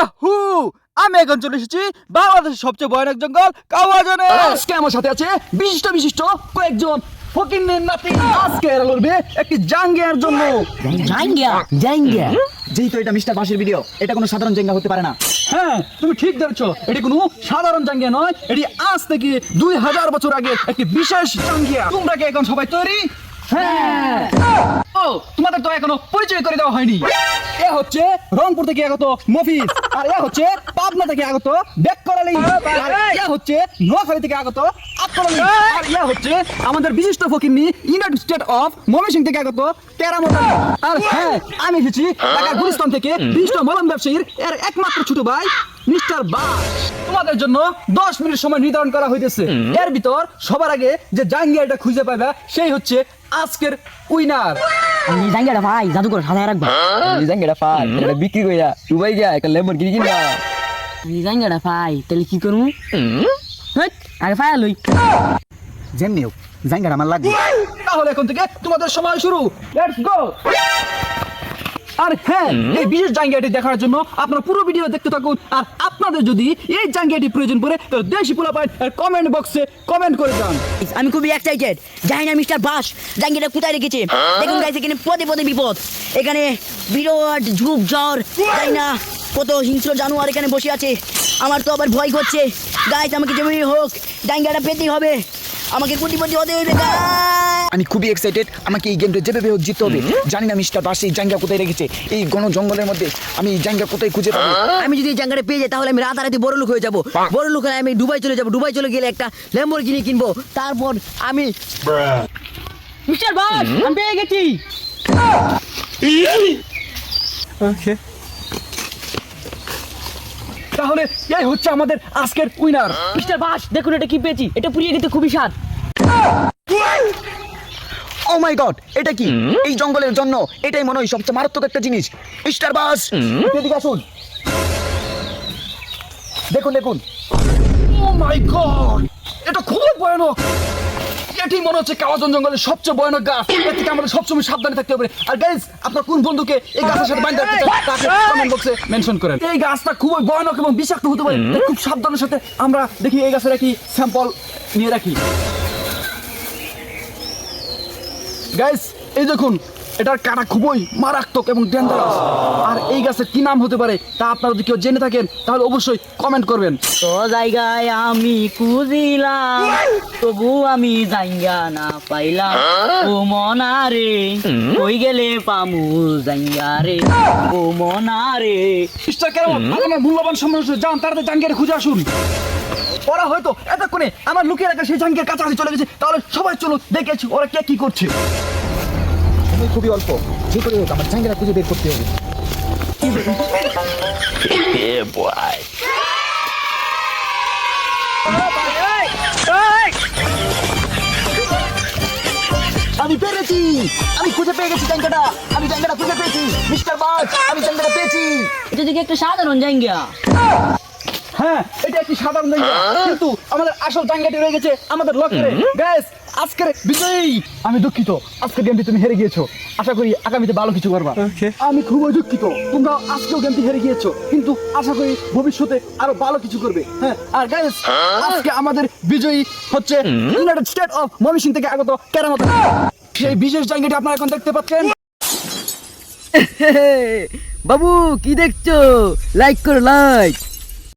Yahoo! আমি এখন চলে এসেছি বাংলাদেশের সবচেয়ে ভয়ানক জঙ্গল কাওয়াজনে। আজকে আমার সাথে আছে বিশিষ্ট বিশিষ্ট কয়েকজন ফকিনের নাতি। আজকে এরা লড়বে একটি জাঙ্গিয়ার জন্য। জাঙ্গিয়া? জাঙ্গিয়া। যেহেতু এটা মিস্টার বাসের ভিডিও এটা কোনো সাধারণ জাঙ্গা হতে পারে না। হ্যাঁ তুমি ঠিক ধরেছো। এটি কোনো সাধারণ জাঙ্গিয়া নয় এটি আজ থেকে দুই হাজার বছর আগে একটি বিশেষ জাঙ্গিয়া। তোমরা কি এখন সবাই তৈরি? হ্যাঁ। ও তোমাদের তো এখনও পরিচয় করে দেওয়া হয়নি। এ হচ্ছে রংপুর থেকে আগত মফিজ আর এ হচ্ছে পাবনা থেকে আগত বেককরালি আর এ হচ্ছে নোয়াখালী থেকে আগত আকরালি আর এ হচ্ছে আমাদের বিশিষ্ট ফকিরনি ইউনাইটেড স্টেট অফ ময়মনসিংহ থেকে আগত কেরামত আর হ্যাঁ আমি এসেছি ঢাকা গুলিস্তান থেকে বিশিষ্ট মলম ব্যবসায়ীর এর একমাত্র ছোট ভাই মিস্টার বাস। তোমাদের জন্য দশ মিনিট সময় নির্ধারণ করা হইতেছে। এর ভিতর সবার আগে যে জাঙ্গিয়াটা খুঁজে পাবে সেই হচ্ছে আজকের উইনার জাঙ্গিয়াটা ভাই করে সাদা রাখবা। এই জাঙ্গিয়াটা পাই এটা বিক্রি কইরা দুবাই গিয়া একটা লেমন কিনে আমি জাঙ্গিয়াটা ভাই তাহলে কি করব আগে ফায়া লই। যেমনি হোক জাঙ্গার আমার লাগবে। তাহলে এখন থেকে তোমাদের সময় শুরু। লেটস গো আর হ্যাঁ এই বিশেষ জাঙ্গিয়াটি দেখার জন্য আপনারা পুরো ভিডিও দেখতে থাকুন। আর আপনাদের যদি এই জাঙ্গিয়াটি প্রয়োজন পড়ে তাহলে দেশি পোলা পায় কমেন্ট বক্সে কমেন্ট করে যান। আমি খুবই এক্সাইটেড জানি না মিস্টার বাস জাঙ্গিয়াটা কোথায় রেখেছে? দেখুন গাইছে এখানে পদে পদে বিপদ। এখানে বিরাট ঝুপ জ্বর জানি না কত হিংস্র জানোয়ার এখানে বসে আছে। আমার তো আবার ভয় করছে। গাইছে আমাকে যেমনি হোক জাঙ্গিয়াটা পেতেই হবে। আমাকে কোটিপতি হতে হবে guys। আমি খুবই এক্সাইটেড আমাকে এই গেমটা যেভাবে হোক জিততে হবে। জানি না মিস্টার বাস এই জাঙ্গা কোথায় রেখেছে? এই ঘন জঙ্গলের মধ্যে আমি এই জাঙ্গা কোথায় খুঁজে পাবো? আমি যদি এই জায়গাটা পেয়ে যাই তাহলে আমি রাতারাতি বড় লোক হয়ে যাব। বড় লোক হয়ে আমি দুবাই চলে যাব। দুবাই চলে গেলে একটা ল্যাম্বরগিনি কিনবো। তারপর আমি মিস্টার বাস আমি পেয়ে গেছি। ওকে তাহলে এই হচ্ছে আমাদের আজকের উইনার মিস্টার বাস দেখুন এটা কি পেয়েছি। এটা পুড়িয়ে খেতে খুবই স্বাদ। ও মাই গড Oh এটা কি? এই জঙ্গলের জন্য এটাই মনে হয় সবচেয়ে মারাত্মক একটা জিনিস। মিস্টার বাস এদিকে আসুন। দেখুন দেখুন। ও মাই গড এটা খুবই ভয়ানক। এটি মনে হচ্ছে কাওয়াজন জঙ্গলের সবচেয়ে ভয়ানক গাছ। এর থেকে আমাদের সবসময় সাবধানে থাকতে হবে। আর গাইস আপনার কোন বন্ধুকে এই গাছের সাথে বাইন্ধে রাখতে চান তাকে কমেন্ট বক্সে মেনশন করেন। এই গাছটা খুবই ভয়ানক এবং বিষাক্ত হতে পারে। খুব সাবধানের সাথে আমরা দেখি এই গাছের একটি স্যাম্পল নিয়ে রাখি। গাইস এই দেখুন এটার কাটা খুবই মারাত্মক এবং ডেঞ্জারাস আর এই গাছের কি নাম হতে পারে তা আপনারা যদি কেউ জেনে থাকেন তাহলে অবশ্যই কমেন্ট করবেন। তো জায়গায় আমি খুঁজিলাম তবু আমি জাঙ্গা না পাইলাম। ও মনারে কই গেলে পামু জাঙ্গা রে ও মনারে। কেরামত আমার মূল্যবান হচ্ছে যান তাড়াতাড়ি জাঙ্গিয়ার খুঁজে আসুন। ওরা হয়তো এতক্ষণে আমার লুকিয়ে রাখা সেই জাঙ্গিয়ার কাছাকাছি চলে গেছে। তাহলে সবাই চলো দেখেছি ওরা কে কি করছে। খুবই অল্প। যে করে হোক আমার জাঙ্গিয়ার খুঁজে বের করতে হবে। আমি পেরেছি! আমি খুঁজে পেয়ে গেছি জায়গাটা আমি জায়গাটা খুঁজে পেয়েছি। মিস্টার বাস আমি জায়গাটা পেয়েছি। এটা দেখে একটা সাধারণ জাঙ্গা হ্যাঁ এটা একটি সাধারণ কিন্তু আমাদের আসল জায়গাটি রয়ে গেছে আমাদের লক্ষ্যে। গ্যাস আজকের বিজয়ী আমি দুঃখিত। আজকের গেমটি তুমি হেরে গিয়েছো। আশা করি আগামীতে ভালো কিছু করবা। আমি খুবই দুঃখিত। তোমরা আজকেও গেমটি হেরে গিয়েছো। কিন্তু আশা করি ভবিষ্যতে আরও ভালো কিছু করবে। হ্যাঁ আর গ্যাস আজকে আমাদের বিজয়ী হচ্ছে ইউনাইটেড স্টেট অফ ময়মনসিংহ থেকে আগত কেরামত সেই বিশেষ জায়গাটি আপনারা এখন দেখতে পাচ্ছেন। বাবু কি দেখছ? লাইক করো লাইক